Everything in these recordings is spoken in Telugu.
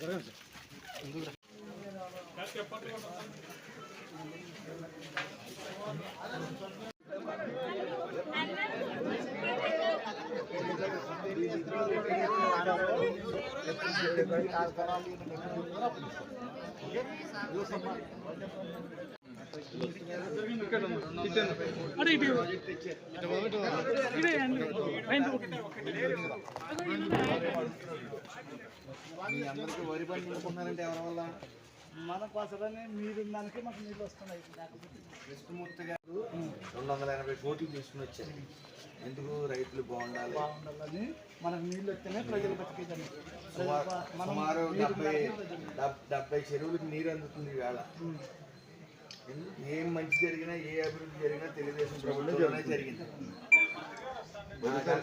Gracias. అటు ఇటు మీ అందరికీ వరి పని నిలుపుకున్నారంటే ఎవరి వల్ల? మన కోసమని మీరు దానికి మాకు నీళ్ళు వస్తున్నాయి. కృష్ణమూర్తి గారు రెండు వందల ఎనభై కోట్లు తీసుకుని వచ్చారు. ఎందుకు రైతులు బాగుండాలి? బాగుండాలని మనకు నీళ్ళు వస్తేనే ప్రజలు సుమారు సుమారు డెబ్బై డెబ్- డెబ్బై చెరువులకు నీరు అందుతుంది వేళ. ఏం మంచి జరిగినా ఏ అభివృద్ధి జరిగినా తెలుగుదేశం ప్రభుత్వంలోనే జరిగింది.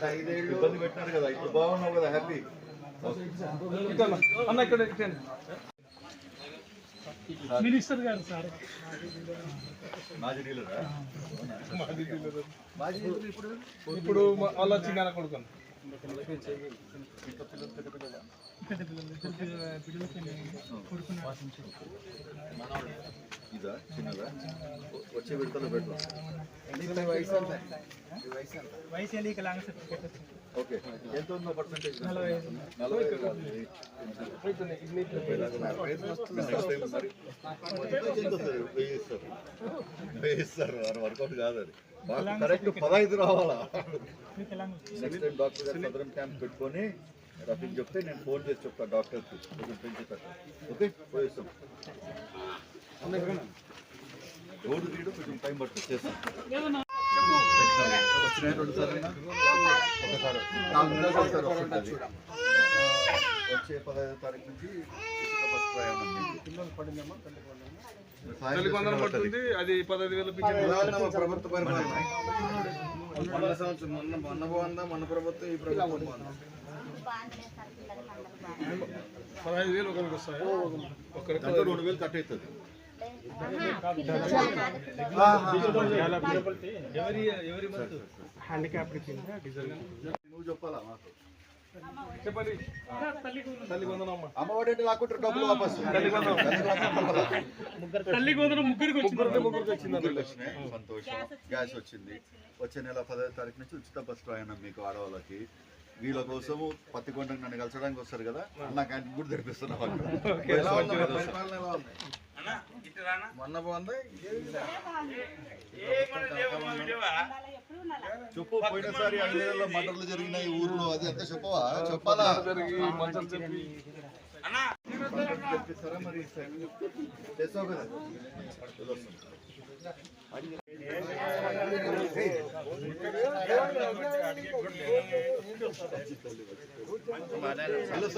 ఐదేళ్ళు ఇబ్బంది పెట్టినారు కదా. ఇప్పుడు బాగున్నావు కదా హ్యాపీ. అన్న ఇక్కడ. మినిస్టర్ గారు సార్. ఇప్పుడు? మా- వాళ్ళ చిన్న కొడుకుని ఇదా? చిన్నదా? వచ్చే విడతలో పెట్టు. వయసు వయసు ఓకే. ఎంత ఉందో వర్కౌట్ కాదు అది మాకు కరెక్ట్ పదహైదు రావాలా నెక్స్ట్ టైం డాక్టర్ గారు సదరం క్యాంప్ పెట్టుకొని రఫీక్ చెప్తే నేను ఫోన్ చేసి చెప్తాను డాక్టర్కి కొంచెం పెంచుతాను ఓకే పోయిస్తాం రోడ్డు తీయడం కొంచెం టైం పడుతుంది చేస్తాం వచ్చినాయి రెండు సార్లు ఒకసారి నాలుగు నెలలకు ఒకసారి వస్తుంటుంది. వచ్చే పదహైదో తారీఖు నుంచి బస్ ప్రయాణం చేసిన పడుతుంది అది పదహైదు వేలు ప్రభుత్వ పరిపాలన? మొన్న సంవత్సరం మొన్న మొన్న బాగుందా? మొన్న ప్రభుత్వం ఈ ప్రభుత్వం బాగుందా? పదహైదు వేలు ఒకరికి వస్తాయి? ఒకరికి రెండు వేలు. కట్ అవుతుంది. ఎవరి ఎవరి మంత్. హ్యాండిక్యాప్ కింద డీజిల్ నువ్వు చెప్పాలా మాకు? చెప్పండి. తల్లి వందనమ్మ అమ్మఒడి లాక్కుంటారు డబ్బులు వాపస్. తల్లి వందనం. ముగ్గురికి వచ్చింది. ముగ్గురికి వచ్చింది. ముగ్గురికి వచ్చినాయి. సంతోషం. గ్యాస్ వచ్చింది. వచ్చే నెల పదహైదు తారీఖు నుంచి ఉచిత బస్ ప్రయాణం మీకు ఆడవాళ్ళకి. వీళ్ళ కోసము పత్తికొండకు నన్ను కలచడానికి వస్తారు కదా నా క్యాంటీన్ కూడా తెరిపిస్తున్నా మొన్న బాగుందా? చెప్పు పోయినసారి ఐదేళ్ళలో మటర్లు జరిగినాయి ఊర్లో. అది అంతా చెప్పవా? చెప్పాలా?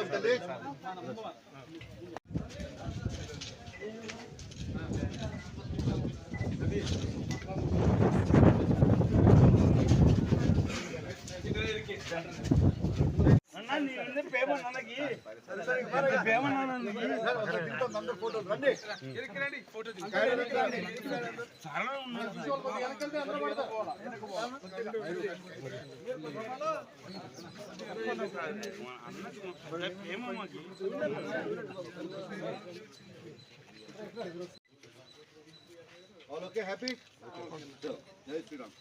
తల్లి All okay, happy? Chalo, జై శ్రీరామ్